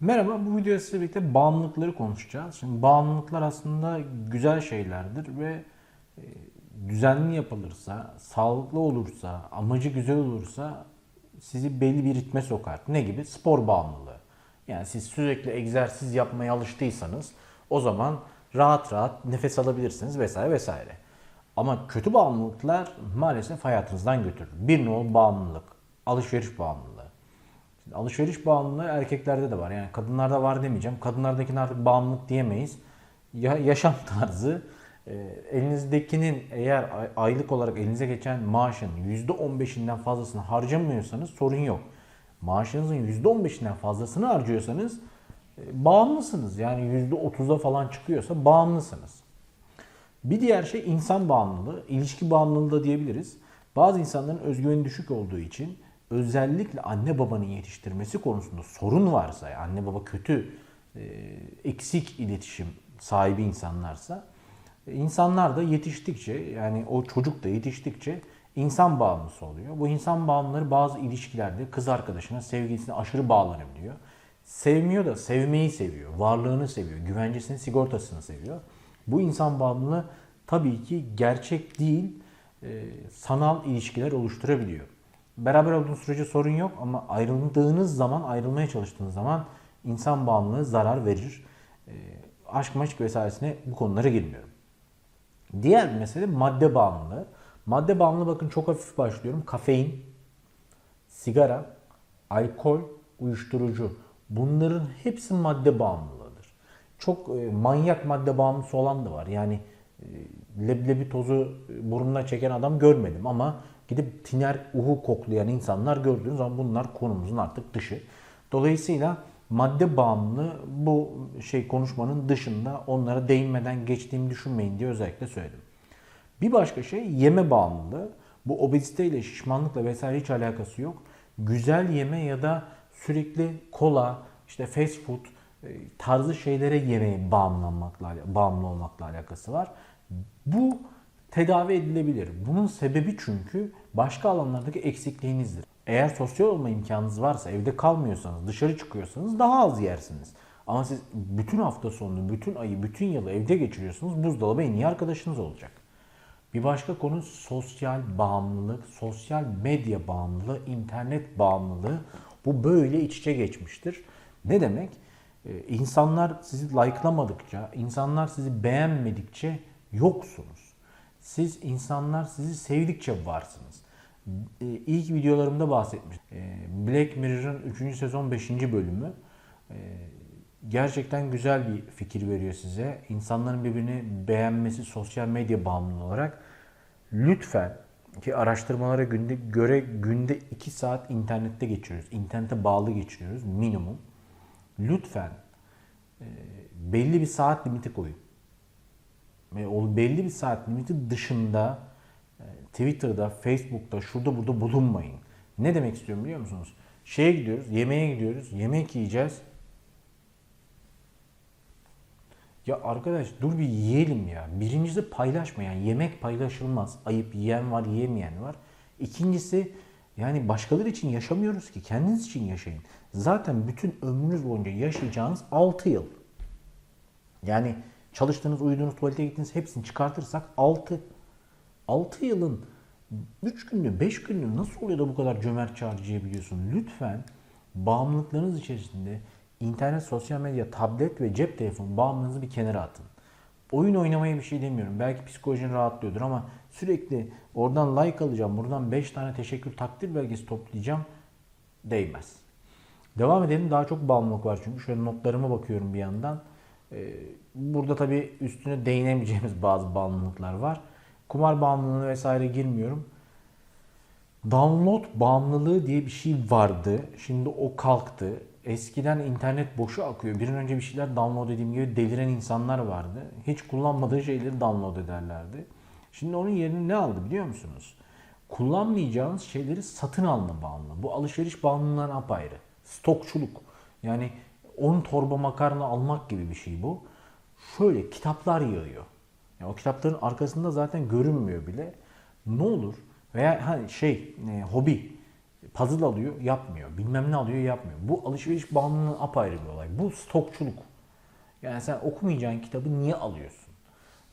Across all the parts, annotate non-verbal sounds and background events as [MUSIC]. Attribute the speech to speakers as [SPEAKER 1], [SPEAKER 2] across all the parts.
[SPEAKER 1] Merhaba, bu videoda sizle birlikte bağımlılıkları konuşacağız. Şimdi bağımlılıklar aslında güzel şeylerdir ve e, düzenli yapılırsa, sağlıklı olursa, amacı güzel olursa sizi belli bir ritme sokar. Ne gibi? Spor bağımlılığı. Yani siz sürekli egzersiz yapmaya alıştıysanız o zaman rahat rahat nefes alabilirsiniz vesaire vesaire. Ama kötü bağımlılıklar maalesef hayatınızdan götürür. Bir nol bağımlılık, alışveriş bağımlılığı. Alışveriş bağımlılığı erkeklerde de var. Yani kadınlarda var demeyeceğim. Kadınlardakine artık bağımlılık diyemeyiz. Ya, yaşam [LAUGHS] tarzı e, elinizdekinin eğer ay- aylık olarak elinize geçen maaşın %15'inden fazlasını harcamıyorsanız sorun yok. Maaşınızın %15'inden fazlasını harcıyorsanız e, bağımlısınız. Yani %30'a falan çıkıyorsa bağımlısınız. Bir diğer şey insan bağımlılığı, ilişki bağımlılığı da diyebiliriz. Bazı insanların özgüveni düşük olduğu için özellikle anne babanın yetiştirmesi konusunda sorun varsa, yani anne baba kötü, e, eksik iletişim sahibi insanlarsa, insanlar da yetiştikçe yani o çocuk da yetiştikçe insan bağımlısı oluyor. Bu insan bağımlıları bazı ilişkilerde kız arkadaşına, sevgilisine aşırı bağlanabiliyor. Sevmiyor da sevmeyi seviyor, varlığını seviyor, güvencesini, sigortasını seviyor. Bu insan bağımlılığı tabii ki gerçek değil, e, sanal ilişkiler oluşturabiliyor. Beraber olduğunuz sürece sorun yok ama ayrıldığınız zaman, ayrılmaya çalıştığınız zaman insan bağımlılığı zarar verir. E, aşk maşk vesairesine bu konulara girmiyorum. Diğer bir mesele madde bağımlılığı. Madde bağımlılığı bakın çok hafif başlıyorum. Kafein, sigara, alkol, uyuşturucu. Bunların hepsi madde bağımlılığıdır. Çok e, manyak madde bağımlısı olan da var. Yani e, leblebi tozu e, burnuna çeken adam görmedim ama gidip tiner uhu koklayan insanlar gördüğünüz zaman bunlar konumuzun artık dışı. Dolayısıyla madde bağımlılığı bu şey konuşmanın dışında onlara değinmeden geçtiğimi düşünmeyin diye özellikle söyledim. Bir başka şey yeme bağımlılığı. Bu obeziteyle, şişmanlıkla vesaire hiç alakası yok. Güzel yeme ya da sürekli kola, işte fast food e, tarzı şeylere yemeye bağımlanmakla, bağımlı olmakla alakası var. Bu tedavi edilebilir. Bunun sebebi çünkü başka alanlardaki eksikliğinizdir. Eğer sosyal olma imkanınız varsa, evde kalmıyorsanız, dışarı çıkıyorsanız daha az yersiniz. Ama siz bütün hafta sonunu, bütün ayı, bütün yılı evde geçiriyorsunuz. Buzdolabı en iyi arkadaşınız olacak. Bir başka konu sosyal bağımlılık, sosyal medya bağımlılığı, internet bağımlılığı. Bu böyle iç içe geçmiştir. Ne demek? Ee, İnsanlar sizi like'lamadıkça, insanlar sizi beğenmedikçe yoksunuz. Siz insanlar sizi sevdikçe varsınız. Ee, İlk videolarımda bahsetmiş. Ee, Black Mirror'ın 3. sezon 5. bölümü ee, gerçekten güzel bir fikir veriyor size. İnsanların birbirini beğenmesi sosyal medya bağımlılığı olarak lütfen ki araştırmalara günde göre günde 2 saat internette geçiriyoruz. İnternete bağlı geçiriyoruz minimum. Lütfen e, belli bir saat limiti koyun. Ve o belli bir saat limiti dışında e, Twitter'da, Facebook'ta, şurada burada bulunmayın. Ne demek istiyorum biliyor musunuz? Şeye gidiyoruz, yemeğe gidiyoruz, yemek yiyeceğiz. Ya arkadaş dur bir yiyelim ya. Birincisi paylaşma yani yemek paylaşılmaz. Ayıp yiyen var yiyemeyen var. İkincisi yani başkaları için yaşamıyoruz ki kendiniz için yaşayın. Zaten bütün ömrünüz boyunca yaşayacağınız 6 yıl. Yani çalıştığınız, uyuduğunuz, tuvalete gittiğiniz hepsini çıkartırsak 6. 6 yılın 3 günlüğü, 5 günlüğü nasıl oluyor da bu kadar cömertçe harcayabiliyorsun? Lütfen bağımlılıklarınız içerisinde internet, sosyal medya, tablet ve cep telefonu bağımlılığınızı bir kenara atın. Oyun oynamaya bir şey demiyorum. Belki psikolojin rahatlıyordur ama sürekli oradan like alacağım, buradan 5 tane teşekkür takdir belgesi toplayacağım değmez. Devam edelim. Daha çok bağımlılık var çünkü. Şöyle notlarıma bakıyorum bir yandan. Ee, Burada tabii üstüne değinemeyeceğimiz [LAUGHS] bazı bağımlılıklar var. Kumar bağımlılığına vesaire girmiyorum. Download bağımlılığı diye bir şey vardı. Şimdi o kalktı. Eskiden internet boşu akıyor. Bir an önce bir şeyler download dediğim gibi deliren insanlar vardı. Hiç kullanmadığı şeyleri download ederlerdi. Şimdi onun yerini ne aldı biliyor musunuz? Kullanmayacağınız şeyleri satın alma bağımlılığı. Bu alışveriş bağımlılığından apayrı. Stokçuluk. Yani 10 torba makarna almak gibi bir şey bu. Şöyle kitaplar yığıyor. Yani o kitapların arkasında zaten görünmüyor bile. Ne olur veya hani şey e, hobi puzzle alıyor, yapmıyor. Bilmem ne alıyor, yapmıyor. Bu alışveriş bağımlılığı apayrı bir olay. Bu stokçuluk. Yani sen okumayacağın kitabı niye alıyorsun?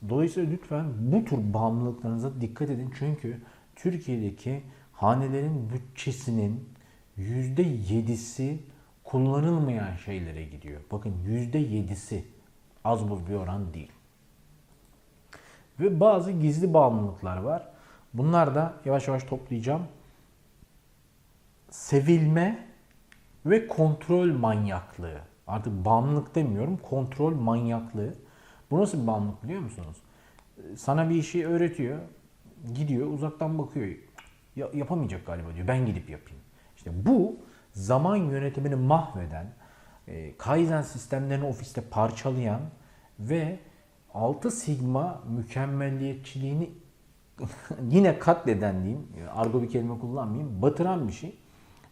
[SPEAKER 1] Dolayısıyla lütfen bu tür bağımlılıklarınıza dikkat edin. Çünkü Türkiye'deki hanelerin bütçesinin %7'si kullanılmayan şeylere gidiyor. Bakın %7'si az buz bir oran değil. Ve bazı gizli bağımlılıklar var. Bunlar da yavaş yavaş toplayacağım. Sevilme ve kontrol manyaklığı. Artık bağımlılık demiyorum, kontrol manyaklığı. Bu nasıl bir bağımlılık biliyor musunuz? Sana bir işi öğretiyor, gidiyor, uzaktan bakıyor. Ya, yapamayacak galiba diyor, ben gidip yapayım. İşte bu zaman yönetimini mahveden, e, Kaizen sistemlerini ofiste parçalayan ve 6 sigma mükemmelliyetçiliğini [LAUGHS] yine katleden diyeyim, argo bir kelime kullanmayayım, batıran bir şey.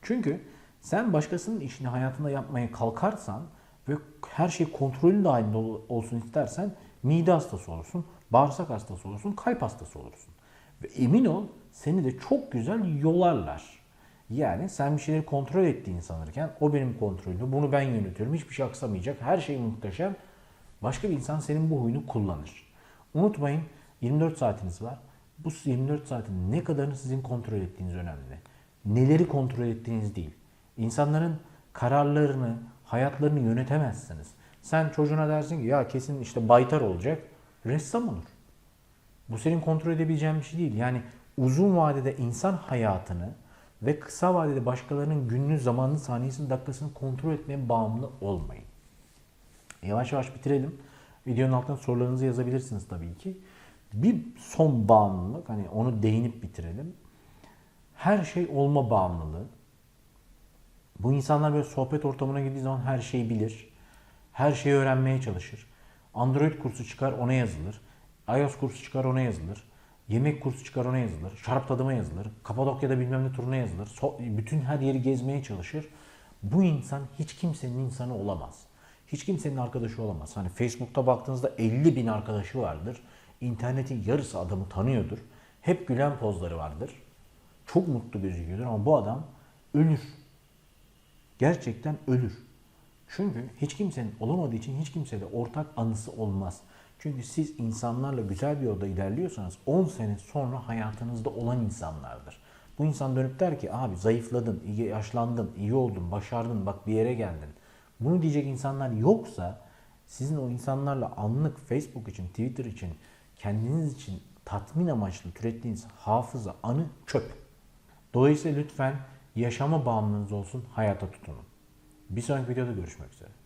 [SPEAKER 1] Çünkü sen başkasının işini hayatında yapmaya kalkarsan ve her şey kontrolün dahilinde ol- olsun istersen mide hastası olursun, bağırsak hastası olursun, kalp hastası olursun. Ve emin ol seni de çok güzel yolarlar. Yani sen bir şeyleri kontrol ettiğin sanırken o benim kontrolümde, bunu ben yönetiyorum, hiçbir şey aksamayacak, her şey muhteşem. Başka bir insan senin bu huyunu kullanır. Unutmayın 24 saatiniz var. Bu 24 saatin ne kadarını sizin kontrol ettiğiniz önemli. Neleri kontrol ettiğiniz değil. İnsanların kararlarını, hayatlarını yönetemezsiniz. Sen çocuğuna dersin ki ya kesin işte baytar olacak, ressam olur. Bu senin kontrol edebileceğin bir şey değil. Yani uzun vadede insan hayatını ve kısa vadede başkalarının gününü, zamanını, saniyesini, dakikasını kontrol etmeye bağımlı olmayın. Yavaş yavaş bitirelim. Videonun altına sorularınızı yazabilirsiniz tabii ki. Bir son bağımlılık, hani onu değinip bitirelim. Her şey olma bağımlılığı. Bu insanlar böyle sohbet ortamına girdiği zaman her şeyi bilir. Her şeyi öğrenmeye çalışır. Android kursu çıkar ona yazılır. iOS kursu çıkar ona yazılır. Yemek kursu çıkar ona yazılır. Şarap tadıma yazılır. Kapadokya'da bilmem ne turuna yazılır. So- bütün her yeri gezmeye çalışır. Bu insan hiç kimsenin insanı olamaz. Hiç kimsenin arkadaşı olamaz. Hani Facebook'ta baktığınızda 50 bin arkadaşı vardır. İnternetin yarısı adamı tanıyordur. Hep gülen pozları vardır. Çok mutlu gözüküyordur ama bu adam ölür. Gerçekten ölür. Çünkü hiç kimsenin olamadığı için hiç kimsede ortak anısı olmaz. Çünkü siz insanlarla güzel bir yolda ilerliyorsanız 10 sene sonra hayatınızda olan insanlardır. Bu insan dönüp der ki abi zayıfladın, iyi yaşlandın, iyi oldun, başardın, bak bir yere geldin. Bunu diyecek insanlar yoksa sizin o insanlarla anlık Facebook için, Twitter için, kendiniz için tatmin amaçlı türettiğiniz hafıza, anı çöp. Dolayısıyla lütfen yaşama bağımlılığınız olsun, hayata tutunun. Bir sonraki videoda görüşmek üzere.